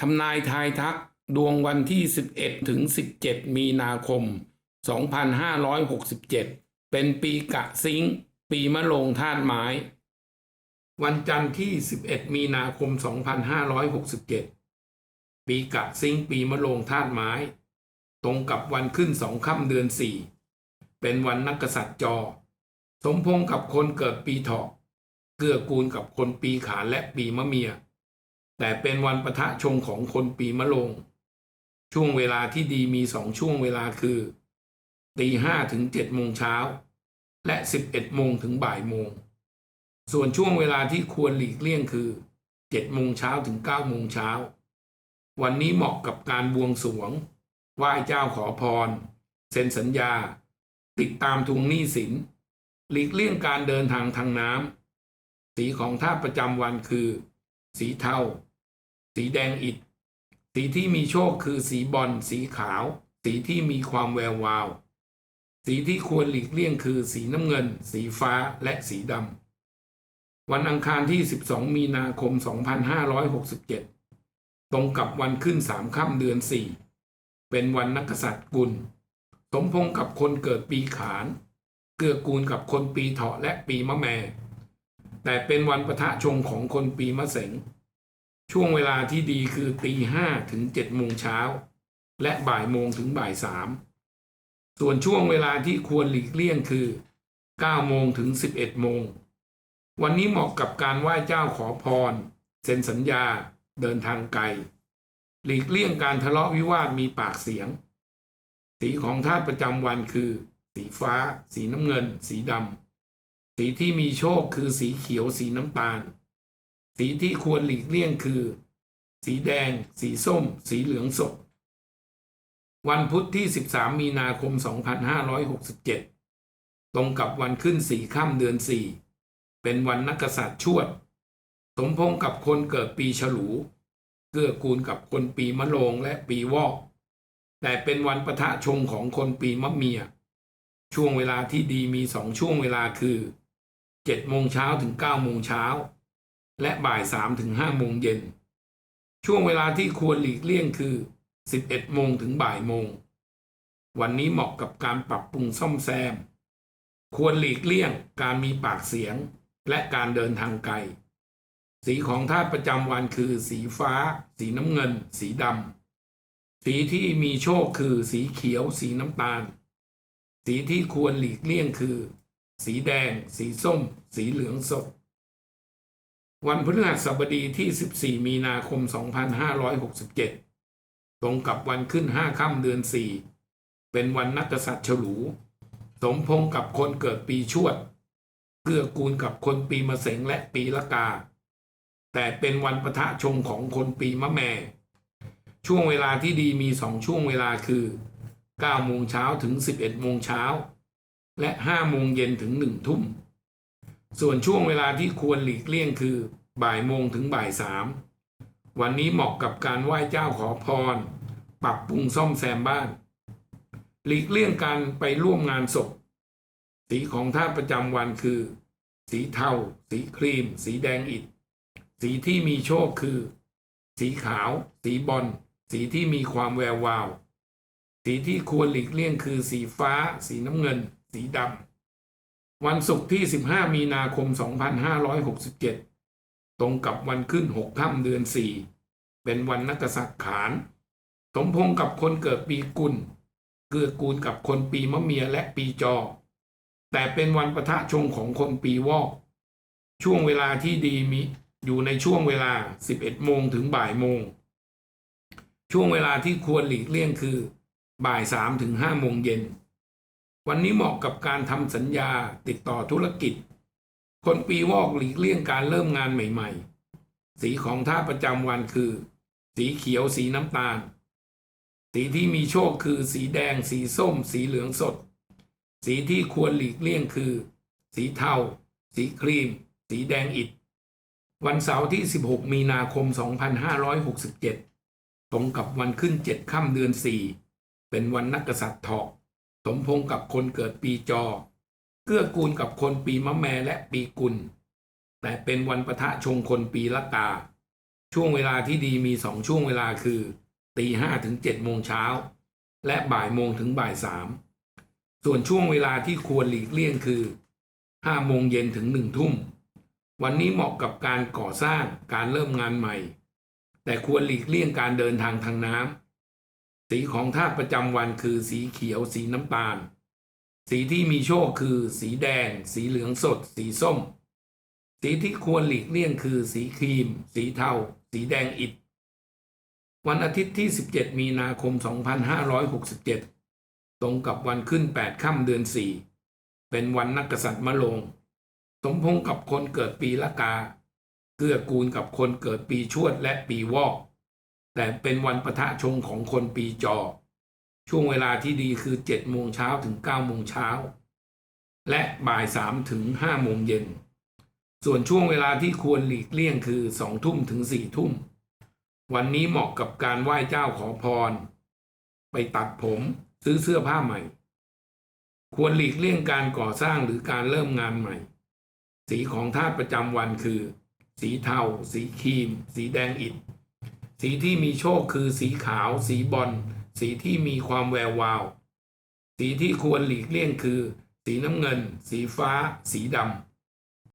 ทำนายทายทักดวงวันที่ 11 ถึง 17 มีนาคม 2567 เป็นปีกะซิงปีมะโรงธาตุไม้ วันจันทร์ที่ 11 มีนาคม 2567 ปีกะซิงปีมะโรงธาตุไม้ ตรงกับวันขึ้นสองค่ำเดือน 4 เป็นวันนักกษัตริย์จอ สมพงษ์กับคนเกิดปีเถาะเกื้อกูลกับคนปีขานและปีมะเมีย แต่เป็นวันประทะชงของคนปีมะโรง ช่วงเวลาที่ดีมีสองช่วงเวลาคือตีห้าถึงเจ็ดโมงเช้า และสิบเอ็ดโมงถึงบ่ายโมง ส่วนช่วงเวลาที่ควรหลีกเลี่ยงคือเจ็ดโมงเช้าถึงเก้าโมงเช้า วันนี้เหมาะกับการบวงสรวงไหว้เจ้าขอพร เซ็นสัญญา ติดตามทวงหนี้สิน หลีกเลี่ยงการเดินทางทางน้ำสีของธาตุประจำวันคือ สีเทา สีแดงอิฐสีที่มีโชคคือสีบอลสีขาว สีที่มีความแวววาว สีที่ควรหลีกเลี่ยงคือสีน้ำเงิน สีฟ้าและสีดำ วันอังคารที่ 12 มีนาคม 2567 ตรงกับวันขึ้นสามค่ำเดือน 4 เป็นวันนักษัตริย์กุล สมพงษ์กับคนเกิดปีขาน เกื้อกูลกับคนปีเถาะและปีมะแม่ แต่เป็นวันประทะชงของคนปีมะเสงช่วงเวลาที่ดีคือตีห้าถึงเจ็ดโมงเช้า และบ่ายโมงถึงบ่ายสามส่วนช่วงเวลาที่ควรหลีกเลี่ยงคือ9โมงถึง11โมง วันนี้เหมาะกับการไหว้เจ้าขอพร เซ็นสัญญา เดินทางไกล หลีกเลี่ยงการทะเลาะวิวาทมีปากเสียง สีของธาตุประจำวันคือ สีฟ้า สีน้ำเงิน สีดำ สีที่มีโชคคือสีเขียวสีน้ำตาล สีที่ควรหลีกเลี่ยงคือ สีแดง สีส้ม สีเหลืองสดวันพุธที่ 13 มีนาคม 2567 ตรงกับวันขึ้นสี่ค่ำเดือน 4 เป็นวันนักษัตริย์ชวด สมพงษ์กับคนเกิดปีฉลูเกื้อกูลกับคนปีมะโรงและปีวอก แต่เป็นวันประทะชงของคนปีมะเมีย ช่วงเวลาที่ดีมีสองช่วงเวลาคือ 7โมงเช้าถึง9โมงเช้า และบ่าย3ถึง5โมงเย็น ช่วงเวลาที่ควรหลีกเลี่ยงคือ11โมงถึงบ่ายโมง วันนี้เหมาะกับการปรับปรุงซ่อมแซม ควรหลีกเลี่ยงการมีปากเสียงและการเดินทางไกล สีของธาตุประจำวันคือ สีฟ้า สีน้ำเงิน สีดำ สีที่มีโชคคือสีเขียว สีน้ำตาล สีที่ควรหลีกเลี่ยงคือ สีแดง สีส้ม สีเหลืองสด วันพฤหัสบดีที่ 14 มีนาคม 2567 ตรงกับวันขึ้น 5 ค่ำเดือน 4 เป็นวันนักษัตริย์ฉลูสมพงษ์กับคนเกิดปีชวดเกื้อกูลกับคนปีมะเสงและปีละกา แต่เป็นวันประทะชงของคนปีมะแม่ ช่วงเวลาที่ดีมีสองช่วงเวลาคือ9โมงเช้าถึง 11โมงเช้า และ5โมงเย็นถึง1ทุ่ม ส่วนช่วงเวลาที่ควรหลีกเลี่ยงคือบ่ายโมงถึงบ่ายสามวันนี้เหมาะกับการไหว้เจ้าขอพร ปรับปรุงซ่อมแซมบ้าน หลีกเลี่ยงการไปร่วมงานศพ สีของธาประจำวันคือ สีเทา สีครีม สีแดงอิฐสีที่มีโชคคือ สีขาว สีบอล สีที่มีความแวววาว สีที่ควรหลีกเลี่ยงคือสีฟ้า สีน้ำเงิน สีดำวันศุกร์ที่ 15 มีนาคม 2567 ตรงกับวันขึ้น 6 ค่ำเดือน 4 เป็นวันนักษัตริย์ขาน สมพงษ์กับคนเกิดปีกุล เกื้อกูลกับคนปีมะเมียและปีจอ แต่เป็นวันประทะชงของคนปีวอก ช่วงเวลาที่ดีมีอยู่ในช่วงเวลา 11 โมงถึงบ่ายโมง ช่วงเวลาที่ควรหลีกเลี่ยงคือบ่าย3ถึง5โมงเย็น วันนี้เหมาะกับการทำสัญญาติดต่อธุรกิจ คนปีวอกหลีกเลี่ยงการเริ่มงานใหม่ ๆ สีของท่าประจำวันคือ สีเขียวสีน้ำตาล สีที่มีโชคคือสีแดง สีส้ม สีเหลืองสด สีที่ควรหลีกเลี่ยงคือ สีเทา สีครีม สีแดงอิฐวันเสาร์ที่ 16 มีนาคม 2567 ตรงกับวันขึ้น 7 ค่ำเดือน 4 เป็นวันนักกษัตริย์เถาะ สมพงษ์กับคนเกิดปีจอ เกื้อกูลกับคนปีมะแมและปีกุล แต่เป็นวันประทะชงคนปีละกา ช่วงเวลาที่ดีมีสองช่วงเวลาคือตีห้าถึงเจ็ดโมงเช้า และบ่ายโมงถึงบ่ายสามส่วนช่วงเวลาที่ควรหลีกเลี่ยงคือห้าโมงเย็นถึงหนึ่งทุ่ม วันนี้เหมาะกับการก่อสร้างการเริ่มงานใหม่ แต่ควรหลีกเลี่ยงการเดินทางทางน้ำ สีของธาตุประจำวันคือสีเขียว สีน้ำตาล สีที่มีโชคคือ สีแดง สีเหลืองสด สีส้ม สีที่ควรหลีกเลี่ยงคือ สีครีม สีเทา สีแดงอิฐวันอาทิตย์ที่ 17 มีนาคม 2567 ตรงกับวันขึ้น 8 ค่ำเดือน 4 เป็นวันนักกษัตริย์มะโรงสมพงกับคนเกิดปีละกา เกื้อกูลกับคนเกิดปีชวดและปีวอก แต่เป็นวันประทะชงของคนปีจอ ช่วงเวลาที่ดีคือ7โมงเช้าถึง9โมงเช้า และบ่าย3ถึง5โมงเย็น ส่วนช่วงเวลาที่ควรหลีกเลี่ยงคือ2ทุ่มถึง4ทุ่ม วันนี้เหมาะกับการไหว้เจ้าขอพร ไปตัดผมซื้อเสื้อผ้าใหม่ ควรหลีกเลี่ยงการก่อสร้างหรือการเริ่มงานใหม่ สีของธาตุประจำวันคือ สีเทา สีครีม สีแดงอิฐ สีที่มีโชคคือสีขาว สีบอลสีที่มีความแวววาว สีที่ควรหลีกเลี่ยงคือ สีน้ำเงิน สีฟ้า สีดำ